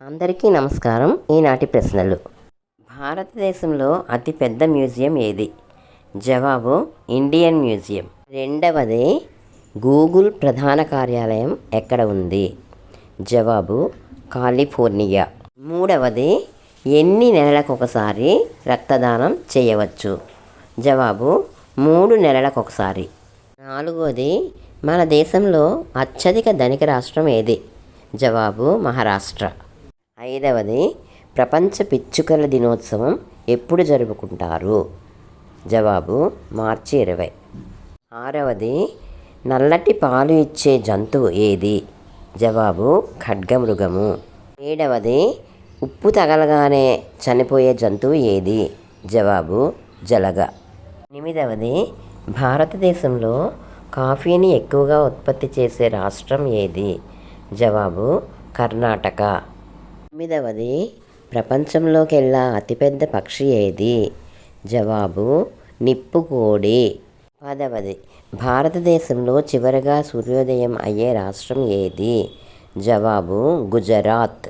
అందరికీ నమస్కారం. ఈనాటి ప్రశ్నలు. భారతదేశంలో అతిపెద్ద మ్యూజియం ఏది? జవాబు ఇండియన్ మ్యూజియం. రెండవది గూగుల్ ప్రధాన కార్యాలయం ఎక్కడ ఉంది? జవాబు కాలిఫోర్నియా. మూడవది ఎన్ని నెలలకు ఒకసారి రక్తదానం చేయవచ్చు? జవాబు మూడు నెలలకు ఒకసారి నాలుగవది మన దేశంలో అత్యధిక ధనిక రాష్ట్రం ఏది? జవాబు మహారాష్ట్ర. ఐదవది ప్రపంచ పిచ్చుకల దినోత్సవం ఎప్పుడు జరుపుకుంటారు? జవాబు మార్చి ఇరవై. ఆరవది నల్లటి పాలు ఇచ్చే జంతువు ఏది? జవాబు ఖడ్గమృగము. ఏడవది ఉప్పు తగలగానే చనిపోయే జంతువు ఏది? జవాబు జలగ. ఎనిమిదవది భారతదేశంలో కాఫీని ఎక్కువగా ఉత్పత్తి చేసే రాష్ట్రం ఏది? జవాబు కర్ణాటక. తొమ్మిదవది ప్రపంచంలోకెల్లా అతిపెద్ద పక్షి ఏది? జవాబు నిప్పుకోడి. పదవది భారతదేశంలో చివరగా సూర్యోదయం అయ్యే రాష్ట్రం ఏది? జవాబు గుజరాత్.